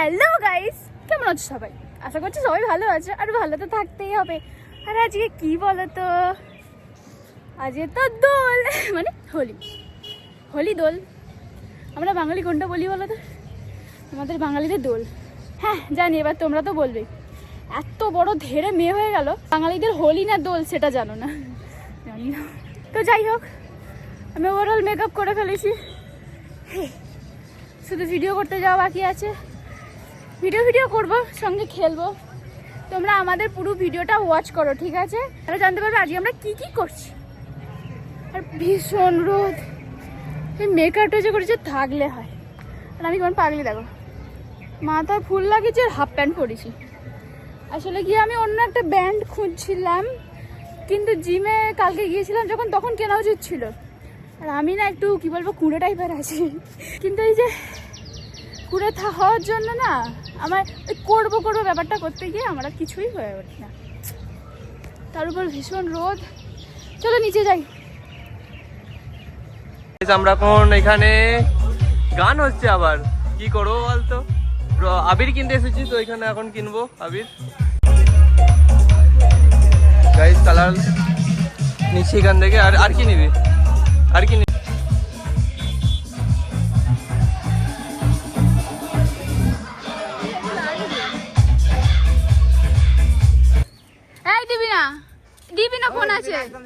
Hello guys কেমন আছো সবাই? আশা করছি সবাই ভালো আছে আর ভালো তো থাকতেই হবে। আর আজকে কি বলো তো আজকে তো দোল। মানে হোলি। হোলি দোল। আমরা বাঙালি কোনটা বলি বলো তো আমাদের বাঙালিদের দোল। হ্যাঁ জানি, এবার তোমরা তো বলবে। এত বড় ধেরে মেয়ে হয়ে গেল। বাঙালিদের হোলি না দোল সেটা জানো না। জানি না। তো যাই হোক, আমি ওভারঅল মেকআপ করে ফেলেছি। শুধু ভিডিও করতে যাওয়া বাকি আছে। ভিডিও ভিডিও করব, সঙ্গে খেলব। তোমরা আমাদের পুরো ভিডিওটা ওয়াচ করো, ঠিক আছে? তাহলে জানতে পারবে আজকে আমরা কি কি করছি। আর ভীষণ রোদ। এই মেকআপটা যে করেছে, থাকলে হয়। আর আমি কেমন পাগলি, দেখো। মাথায় ফুল লাগিয়েছি আর হাফ প্যান্ট পরেছি। আসলে গিয়ে আমি অন্য একটা ব্যান্ড খুঁজছিলাম, কিন্তু জিমে কালকে গিয়েছিলাম, যখন তখন কেনা উচিত ছিল। আর আমি না একটু, কি বলব, কুড়ে টাইপের আছি। কিন্তু এই যে কুড়ে থা- হওয়ার জন্য না আমার ওই করব করব ব্যাপারটা করতে গিয়ে আমার আর কিছুই হয়ে ওঠে না। তার উপর ভীষণ রোদ। চলো নিচে যাই। আমরা এখন এখানে গান হচ্ছে আবার। কি করব বলতো? আবির কিনতে এসেছি, তো এখানে এখন কিনবো আবির। কালার নিচ্ছি এখান থেকে আর আর কি নিবি? আর কি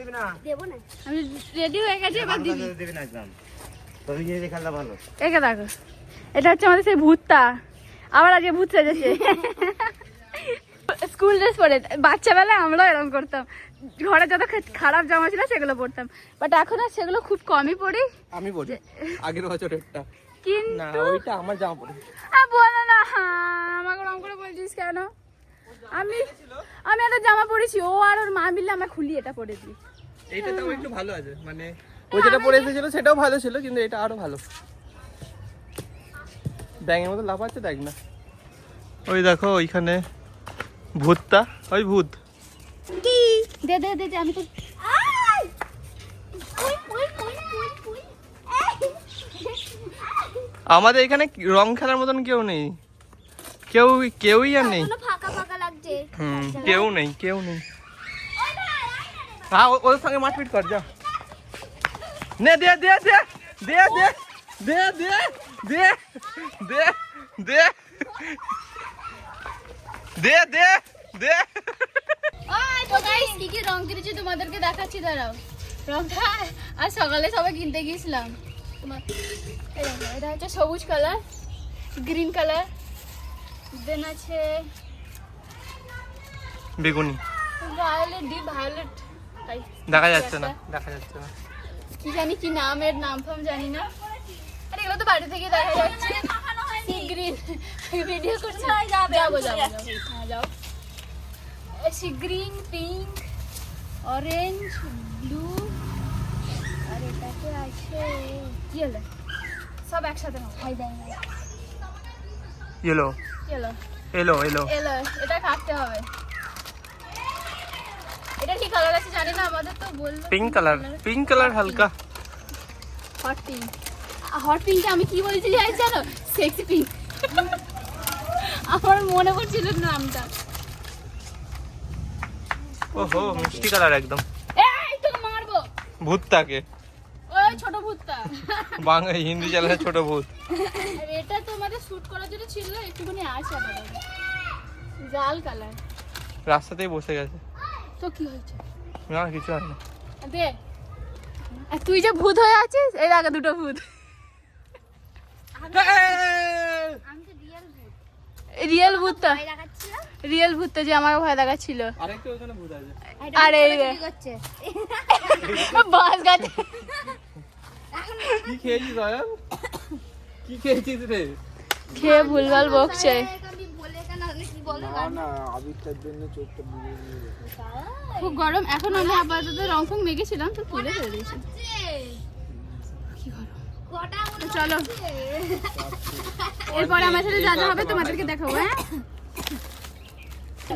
দিবি না? আমি রেডি হয়ে গেছি এবার দিবি। দিবি না একদম তবে ভালো একে দেখো এটা হচ্ছে আমাদের সেই ভূতটা। আবার আজকে ভূত সেজেছে। স্কুল ড্রেস পরে বাচ্চাবেলায় আমরাও এরকম করতাম। ঘরে যত খারাপ জামা ছিল সেগুলো পরতাম। বাট এখন আর সেগুলো খুব কমই পরি। আমি বলি আগের বছরেরটা। না কিন্তু ওইটা আমার জামা পড়ে আহ, বলো না। আমাকে রং করে বলছিস কেন? আমি আমি একটা জামা পরেছি ও আর ওর মা মিললে আমার খুলি এটা পরে দিই এইটা তাও একটু ভালো আছে মানে ও যেটা পরে এসেছিল সেটাও ভালো ছিল কিন্তু এটা আরও ভালো। ব্যাঙের মতো লাফাচ্ছে দেখ না। ওই দেখো ওইখানে ভূতটা ওই ভূত। কি? দে দে দে আমি তো। আমাদের এখানে রং খেলার মতন কেউ নেই। কেউ কেউই আর নেই। হুম কেউ নেই কেউ নেই। হ্যাঁ ওদের সঙ্গে মারপিট কর যা। নে দে দে দে দে দে দে দে দে দে দে। দে দে দে। তো গাইস কি কি রং কিনেছি তোমাদেরকে দেখাচ্ছি দাঁড়াও। রংটা আর সকালে সবাই কিনতে গিয়েছিলাম। তোমার এটা হচ্ছে সবুজ কালার গ্রিন কালার দেন আছে বেগুনি। ভায়োলেট ডিপ ভায়োলেট দেখা যাচ্ছে না দেখা যাচ্ছে না। কি জানি কি নাম এর নাম ফাম জানি না। আরে এগুলো তো বাড়ি থেকে দেখা যাচ্ছে। সি গ্রিন ভিডিও করছে। যাব যাব যাব হ্যাঁ যাও। Sea green pink orange blue আর এটাতে আছে ইয়েলো সব একসাথে নাও। খাই দেয় না। ইয়েলো ইয়েলো এলো এলো এলো এটা কাটতে হবে। কি কালার আছে জানি না আমাদের তো বলল পিঙ্ক কালার পিঙ্ক কালার হালকা। হট পিঙ্ক হট পিঙ্কে আমি কি বলছি জানো? সেক্সি পিঙ্ক আমার মনে পড়ছিল নামটা। ওহো মিষ্টি কালার একদম। এই তোকে মারবো। ভূতটাকে। ওই ছোট ভূতটা। বাংলা হিন্দি চ্যানেলের ছোট ভূত। আর এটা তো আমাদের শুট করার জন্য ছিল একটুখানি আছে আপাতত। জাল কালার রাস্তাতেই বসে গেছে। তো কি হয়েছে? না কিছু হয় না। দে তুই যে ভূত হয়ে আছিস? এই দেখা দুটো ভূত। রিয়েল ভূতটা। রিয়েল ভূতটা যে আমাকে ভয় দেখাচ্ছিল। ভূত আছে। আরে বাস গাছে। কি খেয়েছিস কি খেয়েছিস রে? খেয়ে ভুলভাল বকছে। খুব গরম। এখন আমি আপাতত রং ফং মেখেছিলাম তো ফেলে দিয়েছি। কি গরম। চলো। এরপরে আমার সাথে যা যা হবে তোমাদেরকে দেখাবো হ্যাঁ?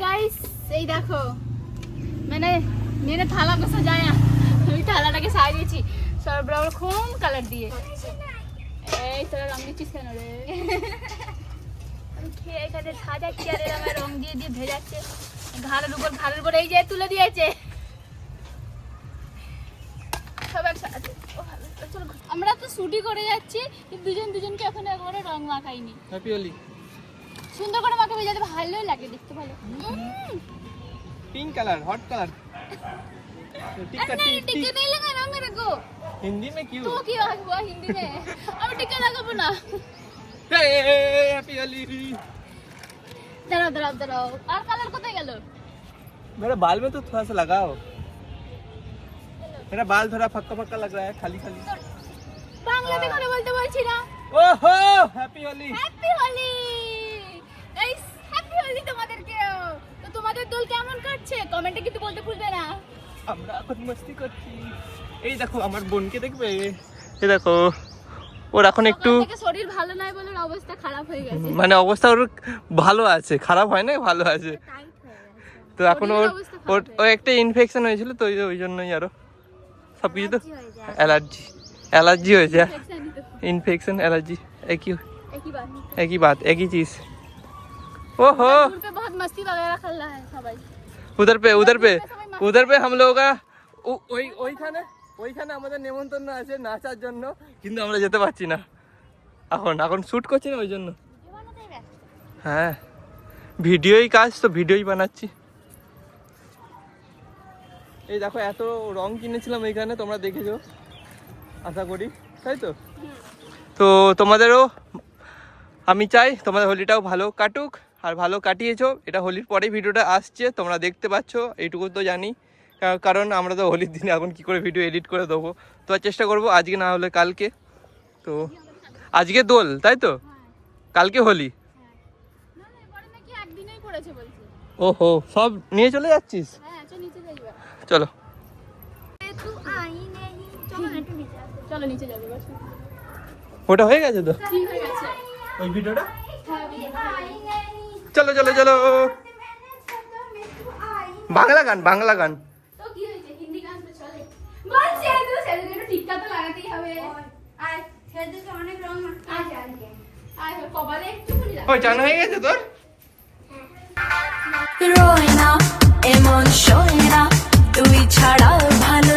গাইস এই দেখো। মানে মেনে থালা বসা যায় না। আমি থালাটাকে সাজিয়েছি সর্বরকম কালার দিয়ে। এই তোরা রং দিচ্ছিস কেন রে? খেয়ে এখানে সাজাচ্ছি আর এরম রং দিয়ে দিয়ে ভেজাচ্ছে ঘাড়ের উপর ঘাড়ের উপর এই যে তুলে দিয়েছে সব একসাথে ও ভালো, চলো ঘর। আমরা তো শুটি করে যাচ্ছি কিন্তু দুজন দুজনকে এখন একবারে রং মাখাইনি হ্যাপি হোলি সুন্দর করে মাখাবে যাতে ভালোই লাগে দেখতে ভালো উম, pink colour hot colour tikka अरे नहीं टिक टिक्का टिक नहीं लगाना मेरे को हिंदी में क्यों तू क्यों हुआ हिंदी में আমি টিক্কা লাগাবো না हैप्पी होली দাঁড়াও দাঁড়াও দাঁড়াও আর কালার কোথায় গেল मेरे बाल में तो थोड़ा सा लगाओ मेरा बाल थोड़ा फक्का फक्का लग रहा है खाली खाली বাংলাতে করে বলতে বলছি না ओहो happy Holi happy Holi guys happy Holi তোমাদেরকেও তো তোমাদের দোল কেমন কাটছে কমেন্টে কিন্তু বলতে ভুলবে না আমরা এখন মস্তি করছি এই দেখো আমার বোনকে দেখবে এই দেখো ওর এখন একটু সকাল থেকে শরীর ভালো নাই বলে ওর অবস্থা খারাপ হয়ে গেছে মানে অবস্থা ওর ভালো আছে খারাপ হয় না ভালো আছে টাইট হয়ে গেছে তো এখন ওর শরীরের অবস্থা খারাপ ওর হয়ে ও একটা ইনফেকশন হয়েছিল তো ওই- ওই জন্যই আরো সব কিছু তো Allergy হয়ে যায়। অ্যালার্জি অ্যালার্জি হয়েছে Infection ই তো। इन्फेक्शन एलर्जी एक ही একই বাত एक ही बात एक ही चीज ओहो दूर पे बहुत मस्ती वगैरह कर रहा है सबाई उधर पे उधर पे उधर पे हम लोग ও- ওই ওইখানে ওইখানে আমাদের নেমন্তন্ন আছে নাচার জন্য, কিন্তু আমরা যেতে পারছি না। এখন এখন শ্যুট করছি না ওই জন্য। হ্যাঁ ভিডিওই কাজ তো, ভিডিওই বানাচ্ছি। এই দেখো, এত রং কিনেছিলাম এইখানে, তোমরা দেখেছ? আশা করি, তাই তো? তো তোমাদেরও, আমি চাই তোমাদের হোলিটাও ভালো কাটুক, আর ভালো কাটিয়েছো, এটা হোলির পরেই ভিডিওটা আসছে, তোমরা দেখতে পাচ্ছ, এইটুকু তো জানি। কারণ আমরা তো হোলির দিনে এখন কি করে ভিডিও এডিট করে দেবো? তো আর চেষ্টা করব আজকে না হলে কালকে। তো আজকে দোল তাই তো? কালকে হোলি? ওহো সব নিয়ে চলে যাচ্ছিস? চল। ওটা হয়ে গেছে তো? ওই ভিডিওটা? চলো চলো চলো। বাংলা গান বাংলা গান তো কি হয়েছে হিন্দি গান তো চলে বলছি আমি তো সেদিন একটু টিক্কা তো লাগাতেই হবে। আর সেদিকে অনেক রং আজ আজকে। আর কপালে একটু ওই চান হয়ে গেছে তোর? রোয় না এমন শোয় না তুই ছাড়া ভালো